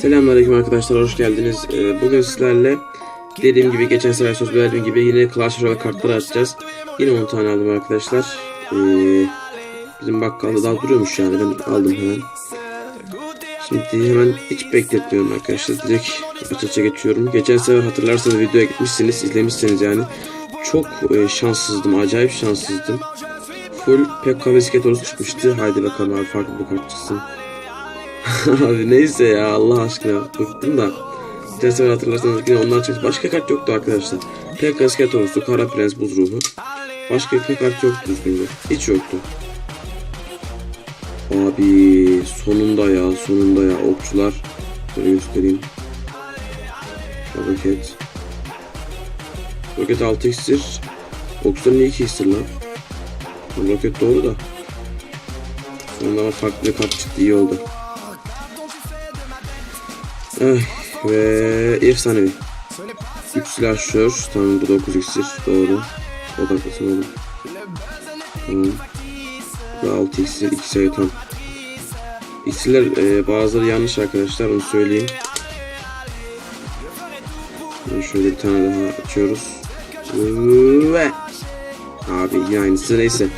Selamünaleyküm arkadaşlar, hoş geldiniz. Ee, bugün sizlerle dediğim gibi geçen sefer söz verdiğim gibi yine Clash Royale kartları açacağız. Yine 10 tane aldım arkadaşlar. Ee, bizim bakkalda daha duruyormuş yani ben aldım hemen. Şimdi hemen hiç bekletmiyorum arkadaşlar. Direkt aç geçiyorum. Geçen sefer hatırlarsanız videoya gitmişsiniz, izlemişsiniz yani. Çok e, şanssızdım, acayip şanssızdım. Full pek kavisket orası çıkmıştı. Haydi bakalım abi farklı bir kart çıksın. Abi neyse ya Allah aşkına bıktım da. Sefer hatırlarsanız yine onlar çıktı. Başka kart yoktu arkadaşlar. Tek kasket olurdu. Kara Prens Buz Ruhu. Başka bir kart yoktu düzgünce. Hiç yoktu. Abi sonunda ya sonunda ya okçular. Şöyle göstereyim. Roket. Roket 6 iksir. Okçular niye 2 iksir lan? Roket doğru da. Ama farklı kart çıktı iyi oldu. Ve efsanevi. 3 silahşör. Tamam bu 9 iksir. Doğru. Odaklısın oğlum. Tamam. Ve 6 iksir. 2 sayı tam. İksirler e, bazıları yanlış arkadaşlar onu söyleyeyim. Şimdi şöyle bir tane daha açıyoruz. Ve Abi aynısı neyse.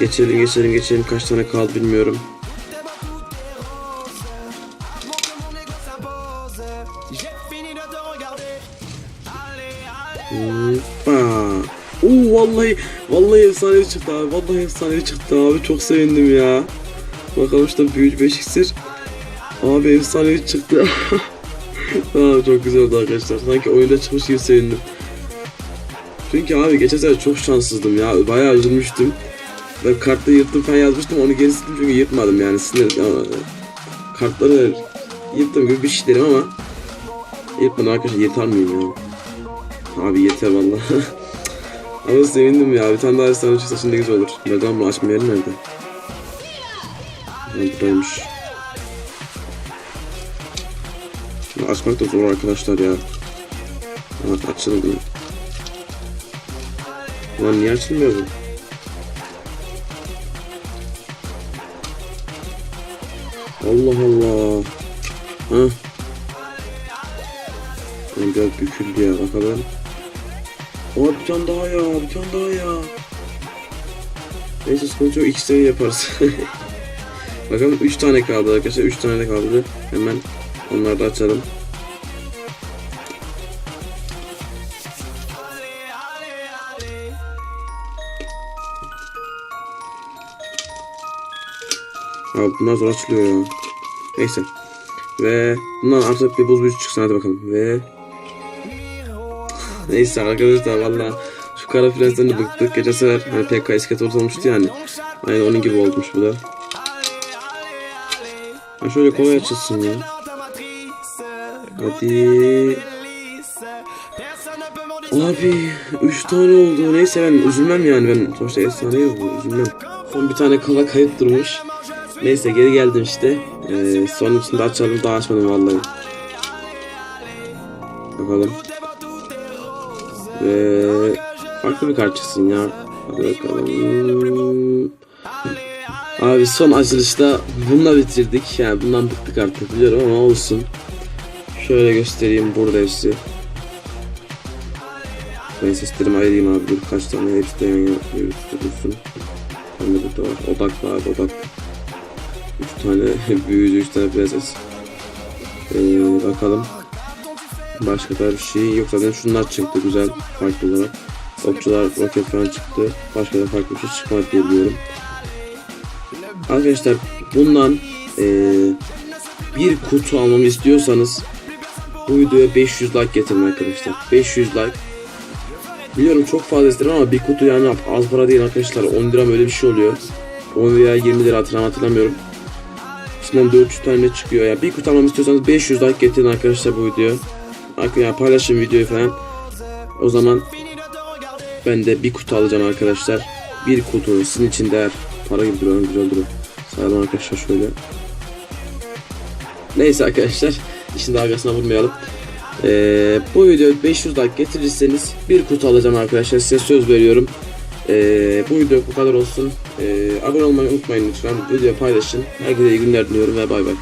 Geçelim geçelim geçelim kaç tane kaldı bilmiyorum. Oo vallahi vallahi efsanevi çıktı abi. Vallahi efsanevi çıktı abi. Çok sevindim ya. Bakalım işte 5 iksir. Abi efsanevi çıktı. Aa, çok güzel oldu arkadaşlar. Sanki oyunda çıkmış gibi sevindim. Çünkü abi geçen sefer çok şanssızdım ya. Bayağı üzülmüştüm. Ve kartı yırttım falan yazmıştım. Onu geri çünkü yırtmadım yani. Sinir, ya, kartları yırttım gibi bir şey derim ama yırtmadım arkadaşlar yırtar mıyım ya? Abi yeter valla. Ama sevindim ya. Bir tane daha efsane çıksa şimdi güzel olur. Neden bunu açma nerede? Ha, buradaymış. Bunu açmak da zor arkadaşlar ya. Evet açıldı. Lan niye açılmıyor bu? Allah Allah. Lan biraz büküldü ya bakalım. Aa bir tane daha ya, bir tane daha ya. Neyse sıkıntı yok, iki seviye yaparız. Bakalım 3 tane kaldı arkadaşlar, 3 tane de kaldı. Hemen onları da açalım. Abi bunlar zor açılıyor ya. Neyse. Ve bundan artık bir buz büyücü çıksın hadi bakalım. Ve Neyse arkadaşlar valla şu kara prensden de bıktık. Geçen sefer hani PK isket olmuştu yani. Aynı onun gibi olmuş bu da. Ha şöyle kolay açılsın ya. Hadi. Abi 3 tane oldu. Neyse ben üzülmem yani ben sonuçta efsane yok bu üzülmem. Son bir tane kala kayıt durmuş. Neyse geri geldim işte. Ee, son içinde açalım daha açmadım vallahi. Bakalım. Ve farklı bir kart ya. Hadi bakalım. Abi son açılışta bununla bitirdik. Yani bundan bıktık artık biliyorum ama olsun. Şöyle göstereyim burada hepsi. Ben seslerimi ayırayım abi. Dur kaç tane hepsi de yan yana üstte dursun. Ben de burada var. Odaklı abi odaklı. 3 tane büyücü 3 tane prenses. Ee, bakalım. Başka da bir şey yok zaten şunlar çıktı güzel farklı olarak. Okçular roket falan çıktı. Başka da farklı bir şey çıkmadı diye biliyorum. Arkadaşlar bundan ee, bir kutu almamı istiyorsanız bu videoya 500 like getirin arkadaşlar. 500 like. Biliyorum çok fazla isterim ama bir kutu yani az para değil arkadaşlar. 10 lira böyle bir şey oluyor. 10 veya 20 lira hatırlam hatırlamıyorum. İçinden 400 tane çıkıyor ya. Bir kutu almamı istiyorsanız 500 like getirin arkadaşlar bu videoya. Yani paylaşın videoyu falan. O zaman ben de bir kutu alacağım arkadaşlar. Bir kutu sizin için değer. Para gibi duruyor, güzel duruyor. Sayalım arkadaşlar şöyle. Neyse arkadaşlar. İşin dalgasına vurmayalım. Ee, bu videoya 500 like getirirseniz bir kutu alacağım arkadaşlar. Size söz veriyorum. Ee, bu video bu kadar olsun. Ee, abone olmayı unutmayın lütfen. Videoyu paylaşın. Herkese iyi günler diliyorum ve bay bay.